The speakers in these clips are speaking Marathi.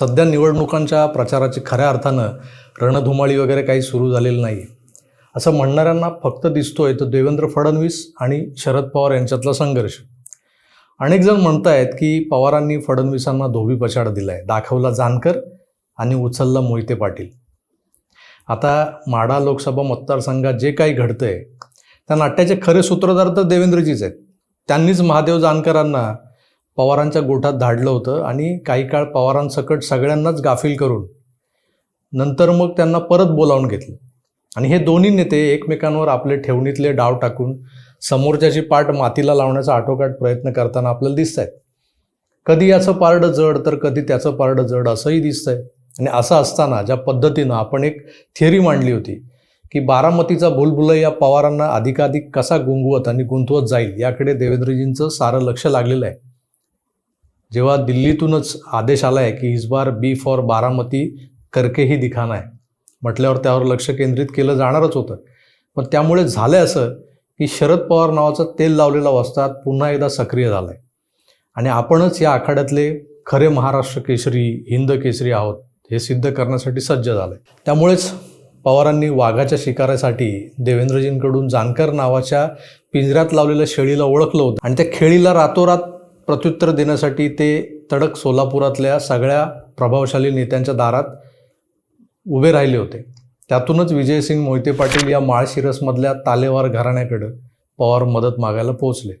सध्या निवडणुकांच्या प्रचाराची खऱ्या अर्थानं रणधुमाळी वगैरे काही सुरू झालेलं नाही. असं म्हणणाऱ्यांना फक्त दिसतोय तर देवेंद्र फडणवीस आणि शरद पवार यांच्यातला संघर्ष. अनेक जण म्हणतायत की पवारांनी फडणवीसांना धोबी पछाड दिलाय. दाखवला जानकर आणि उचलला मोहिते पाटील. आता माढा लोकसभा मतदारसंघात जे काही घडतंय त्या नाट्याचे खरे सूत्रधार तर देवेंद्रजीच आहेत. त्यांनीच महादेव जानकरांना पवारांच्या गोठात धाडलं होतं आणि काही काळ पवारांसकट सगळ्यांनाच गाफील करून नंतर मग त्यांना परत बोलावून घेतलं. आणि हे दोन्ही नेते एकमेकांवर आपले ठेवणीतले डाव टाकून समोरच्याची पाठ मातीला लावण्याचा आटोकाट प्रयत्न करताना आपल्याला दिसत आहेत कधी याचं पारडं जड तर कधी त्याचं पारडं जड असंही दिसतंय. आणि असं असताना ज्या पद्धतीनं आपण एक थिअरी मांडली होती की बारामतीचा भुलभुलैया पवारांना अधिकाधिक कसा गुंगवत आणि गुंतवत जाईल याकडे देवेंद्रजींचं सारं लक्ष लागलेलं आहे. जेव्हा दिल्लीतूनच आदेश आला आहे की इस बार बी फॉर बारामती करके ही दिखाना आहे म्हटल्यावर त्यावर लक्ष केंद्रित केलं जाणारच होतं. पण त्यामुळे झालं असं की शरद पवार नावाचा तेल लावलेला वस्ताद पुन्हा एकदा सक्रिय झाला आहे आणि आपणच या आखाड्यातले खरे महाराष्ट्र केसरी हिंद केसरी आहोत हे सिद्ध करण्यासाठी सज्ज झालं आहे त्यामुळेच पवारांनी वाघाच्या शिकारासाठी देवेंद्रजींकडून जानकर नावाच्या पिंजऱ्यात लावलेल्या शेळीला ओळखलं होतं. आणि त्या खेळीला रातोरात प्रत्युत्तर देण्यासाठी ते तडक सोलापुरातल्या सगळ्या प्रभावशाली नेत्यांच्या दारात उभे राहिले होते. त्यातूनच विजयसिंग मोहिते पाटील या माळशिरसमधल्या तालेवार घराण्याकडं पवार मदत मागायला पोहोचले.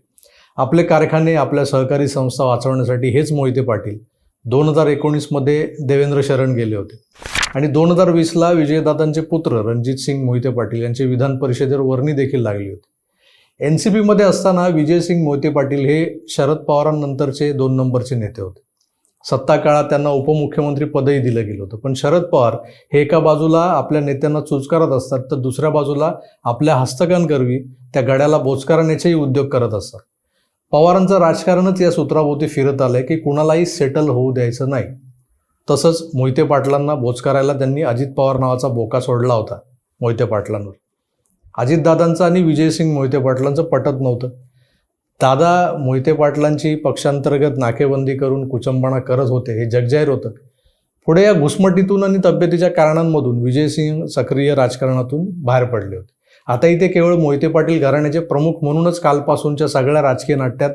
आपले कारखाने आपल्या सहकारी संस्था वाचवण्यासाठी हेच मोहिते पाटील दोन हजार एकोणीसमध्ये देवेंद्र शरण गेले होते. आणि दोन हजार वीसला विजयदादांचे पुत्र रणजित सिंग मोहिते पाटील यांची विधान परिषदेवर वर्णी देखील लागली होती. एन सी पीमध्ये असताना विजयसिंग मोहिते पाटील हे शरद पवारांनंतरचे दोन नंबरचे नेते होते. सत्ता काळात त्यांना उपमुख्यमंत्री पदही दिलं गेलं होतं. पण शरद पवार हे एका बाजूला आपल्या नेत्यांना चुचकारत असतात तर दुसऱ्या बाजूला आपल्या हस्तकांकरवी त्या गड्याला बोचकारण्याचेही उद्योग करत असतात. पवारांचं राजकारणच या सूत्राभोवती फिरत आलंय की कुणालाही सेटल होऊ द्यायचं नाही. तसंच मोहिते पाटलांना बोचकारायला त्यांनी अजित पवार नावाचा बोका सोडला होता मोहिते पाटलांवर. अजितदादांचं आणि विजयसिंग मोहिते पाटलांचं पटत नव्हतं. दादा मोहिते पाटलांची पक्षांतर्गत नाकेबंदी करून कुचंबणा करत होते हे जगजाहीर होतं. पुढे या घुसमटीतून आणि तब्येतीच्या कारणांमधून विजयसिंग सक्रिय राजकारणातून बाहेर पडले होते. आता इथे केवळ मोहिते पाटील घराण्याचे प्रमुख म्हणूनच कालपासूनच्या सगळ्या राजकीय नाट्यात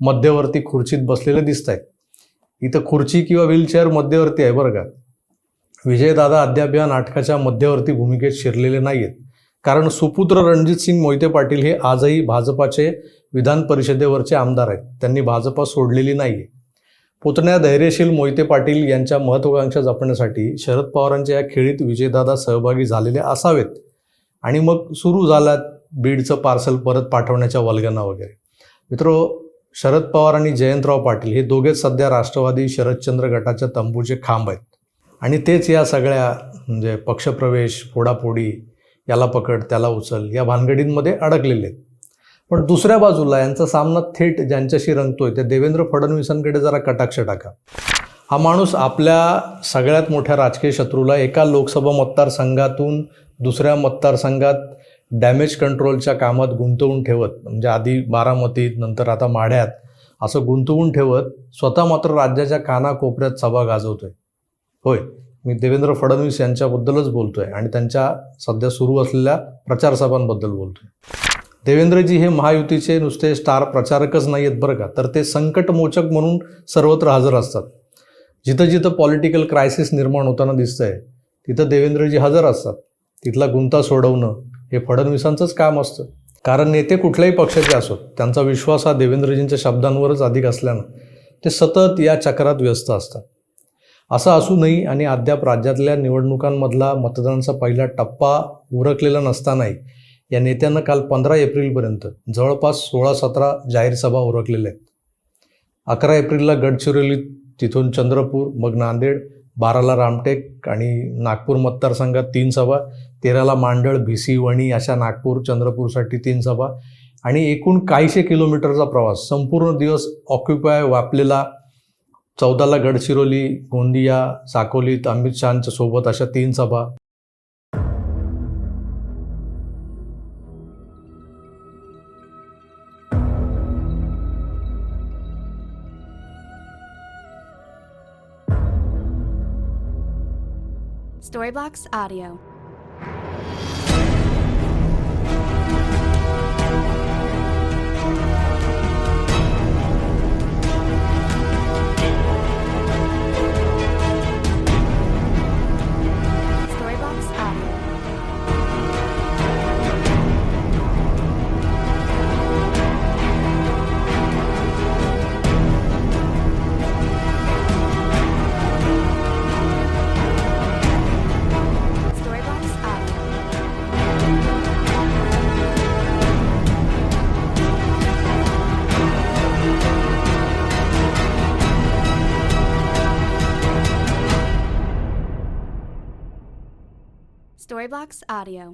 मध्यवर्ती खुर्चीत बसलेले दिसत आहेत इथं खुर्ची किंवा व्हीलचेअर मध्यवर्ती आहे बरं का? विजयदादा अद्याप या नाटकाच्या मध्यवर्ती भूमिकेत शिरलेले नाही आहेत कारण सुपुत्र रणजित सिंग मोहिते पाटील हे आजही भाजपाचे विधान परिषदेवरचे आमदार आहेत. त्यांनी भाजपा सोडलेली नाही आहे पुतण्या धैर्यशील मोहिते पाटील यांच्या महत्त्वाकांक्षा जपण्यासाठी शरद पवारांच्या या खेळीत विजयदादा सहभागी झालेले असावेत आणि मग सुरू झाला बीडचं पार्सल परत पाठवण्याच्या वल्गांना वगैरे. मित्रो शरद पवार आणि जयंतराव पाटील हे दोघेच सध्या राष्ट्रवादी शरदचंद्र गटाच्या तंबूचे खांब आहेत. आणि तेच या सगळ्या म्हणजे पक्षप्रवेश फोडाफोडी याला पकड त्याला उचल या भानगडींमध्ये अडकलेले आहेत. पण दुसऱ्या बाजूला यांचा सामना थेट ज्यांच्याशी रंगतोय त्या देवेंद्र फडणवीसांकडे जरा कटाक्ष टाका. हा माणूस आपल्या सगळ्यात मोठ्या राजकीय शत्रूला एका लोकसभा मतदारसंघातून दुसऱ्या मतदारसंघात डॅमेज कंट्रोलच्या कामात गुंतवून ठेवत म्हणजे आधी बारामतीत नंतर आता माढ्यात असं गुंतवून ठेवत स्वतः मात्र राज्याच्या कानाकोपऱ्यात सभा गाजवतोय. होय. मी देवेंद्र फडणवीस यांच्याबद्दलच बोलतोय आणि त्यांच्या सध्या सुरू असलेल्या प्रचार सभांबद्दल बोलतोय. देवेंद्रजी हे महायुतीचे नुसते स्टार प्रचारकच नाही आहेत बरं का? तर ते संकटमोचक म्हणून सर्वत्र हजर असतात. जिथं जिथं पॉलिटिकल क्रायसिस निर्माण होताना दिसतंय तिथं देवेंद्रजी हजर असतात. तिथला गुंता सोडवणं हे फडणवीसांचंच काम असतं. कारण नेते कुठल्याही पक्षाचे असोत त्यांचा विश्वास हा देवेंद्रजींच्या शब्दांवरच अधिक असल्यानं ते सतत या चक्रात व्यस्त असतात. असं असूनही आणि अद्याप राज्यातल्या निवडणुकांमधला मतदानाचा पहिला टप्पा उरकलेला नसतानाही या नेत्यांना काल पंधरा एप्रिलपर्यंत जवळपास सोळा सतरा जाहीर सभा उरकलेल्या आहेत. अकरा एप्रिलला गडचिरोली तिथून चंद्रपूर मग नांदेड बाराला रामटेक आणि नागपूर मतदारसंघात तीन सभा तेराला मांडळ भिसी वणी अशा नागपूर चंद्रपूरसाठी तीन सभा आणि एकूण काहीशे किलोमीटरचा प्रवास संपूर्ण दिवस ऑक्युपाय व्यापलेला चौदाला गडचिरोली गोंदिया साकोलीत अमित शहाच्या सोबत अशा तीन सभा Storyblocks Audio. Storybox Audio.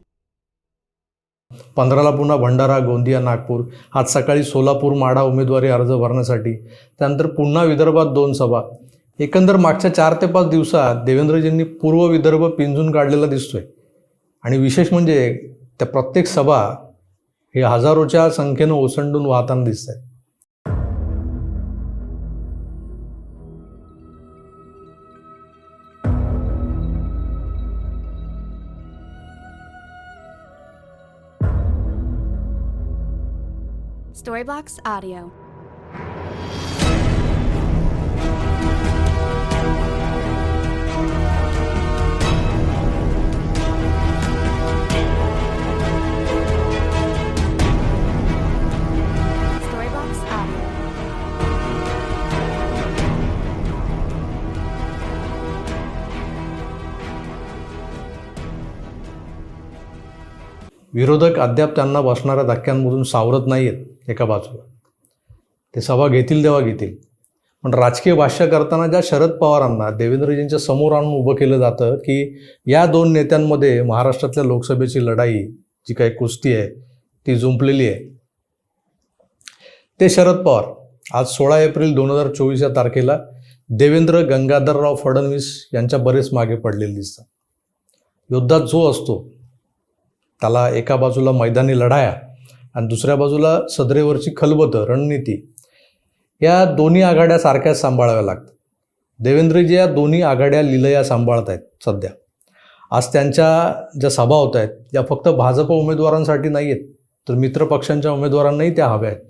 पंधराला पुन्हा भंडारा गोंदिया नागपूर. आज सकाळी सोलापूर माढा उमेदवारी अर्ज भरण्यासाठी. त्यानंतर पुन्हा विदर्भात दोन सभा. एकंदर मागच्या चार ते पाच दिवसात देवेंद्रजींनी पूर्व विदर्भ पिंजून काढलेला दिसतोय. आणि विशेष म्हणजे त्या प्रत्येक सभा हे हजारोच्या संख्येनं ओसंडून वाहताना दिसत आहेत Storyblocks Audio. Storybox Audio. विरोधक अद्याप त्यांना बसणाऱ्या धक्क्यांमधून सावरत नाही एका बाजूला. ते सभा घेतील तेव्हा घेतील. पण राजकीय भाष्य करताना ज्या शरद पवारांना देवेंद्रजींच्या समोर आणून उभं केलं जातं की या दोन नेत्यांमध्ये महाराष्ट्रातल्या लोकसभेची लढाई जी काही कुस्ती आहे ती जुंपलेली आहे. ते शरद पवार. आज सोळा एप्रिल दोन हजार चोवीस या तारखेला देवेंद्र गंगाधरराव फडणवीस यांच्या बरेच मागे पडलेले दिसतात. युद्धात जो असतो त्याला एका बाजूला मैदानी लढाया आणि दुसऱ्या बाजूला सदरेवरची खलबतं रणनीती. या दोन्ही आघाड्या सारख्याच सांभाळाव्या लागतात. देवेंद्रजी या दोन्ही आघाड्या लिलया सांभाळत आहेत सध्या. आज त्यांच्या ज्या सभा होत आहेत या फक्त भाजप उमेदवारांसाठी नाही आहेत तर मित्र पक्षांच्या उमेदवारांनाही त्या हव्या आहेत.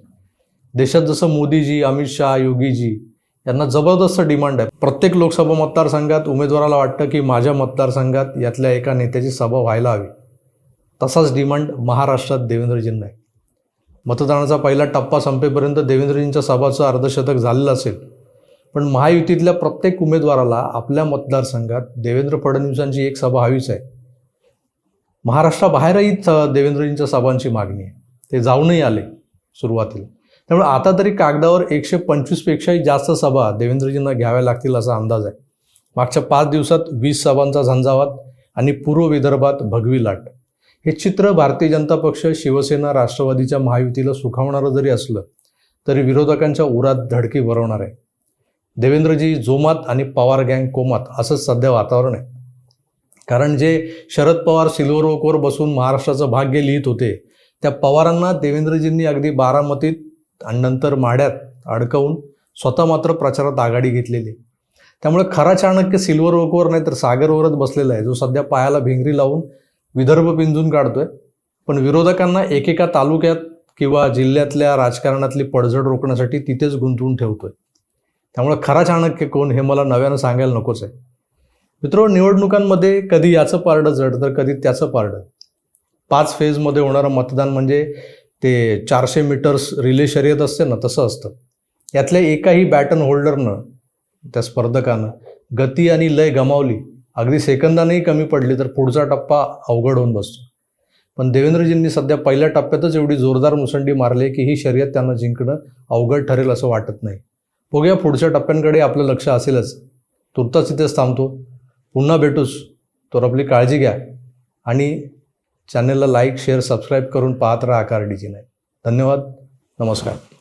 देशात जसं मोदीजी अमित शहा योगीजी यांना जबरदस्त डिमांड आहे. प्रत्येक लोकसभा मतदारसंघात उमेदवाराला वाटतं की माझ्या मतदारसंघात यातल्या एका नेत्याची सभा व्हायला हवी. तसाच डिमांड महाराष्ट्रात देवेंद्रजींना आहे. मतदानाचा पहिला टप्पा संपेपर्यंत देवेंद्रजींच्या सभाचं अर्धशतक झालेलं असेल. पण महायुतीतल्या प्रत्येक उमेदवाराला आपल्या मतदारसंघात देवेंद्र फडणवीसांची एक सभा हवीच आहे. महाराष्ट्राबाहेरही देवेंद्रजींच्या सभांची मागणी आहे. ते जाऊनही आले सुरुवातीला. त्यामुळे आता तरी कागदावर एकशे पंचवीसपेक्षाही जास्त सभा देवेंद्रजींना घ्याव्या लागतील असा अंदाज आहे. मागच्या पाच दिवसात वीस सभांचा झंझावात आणि पूर्व विदर्भात भगवी लाट. हे चित्र भारतीय जनता पक्ष शिवसेना राष्ट्रवादीच्या महायुतीला सुखावणारं जरी असलं तरी विरोधकांच्या उरात धडकी भरवणार आहे देवेंद्रजी जोमात आणि पवार गँग कोमात असंच सध्या वातावरण आहे कारण जे शरद पवार सिल्वर ओकवर बसून महाराष्ट्राचं भाग्य लिहित होते त्या पवारांना देवेंद्रजींनी अगदी बारामतीत आणि नंतर माड्यात अडकवून स्वतः मात्र प्रचारात आघाडी घेतलेली आहे. त्यामुळे खरा चाणक्य सिल्वर ओकवर नाही तर सागरवरच बसलेला आहे जो सध्या पायाला भिंगरी लावून विदर्भ पिंजून काढतोय. पण विरोधकांना एकेका तालुक्यात किंवा जिल्ह्यातल्या राजकारणातली पडझड रोखण्यासाठी तिथेच गुंतवून ठेवतोय. त्यामुळे खरा चाणक्य कोण हे मला नव्यानं सांगायला नकोच आहे. मित्र निवडणुकांमध्ये कधी याचं पारडं जड तर कधी त्याचं पारडं? पाच फेजमध्ये होणारं मतदान म्हणजे ते चारशे मीटर्स रिले शर्यत असते ना तसं असतं. यातल्या एकाही बॅटन होल्डरनं त्या स्पर्धकानं गती आणि लय गमावली अगदी सेकंदानेही कमी पडली तर पुढचा टप्पा अवघड होऊन बसतो. पण देवेंद्रजींनी सध्या पहिल्या टप्प्यातच एवढी जोरदार मुसंडी मारली की ही शर्यत त्यांना जिंकणं अवघड ठरेल असं वाटत नाही. बघूया पुढच्या टप्प्यांकडे आपलं लक्ष असेलच. तुर्तास इथेच थांबतो. पुन्हा भेटूस. तर आपली काळजी घ्या. आणि चॅनलला लाईक शेअर सबस्क्राईब करून पाहत राहा आकार डीजी नाही धन्यवाद. नमस्कार.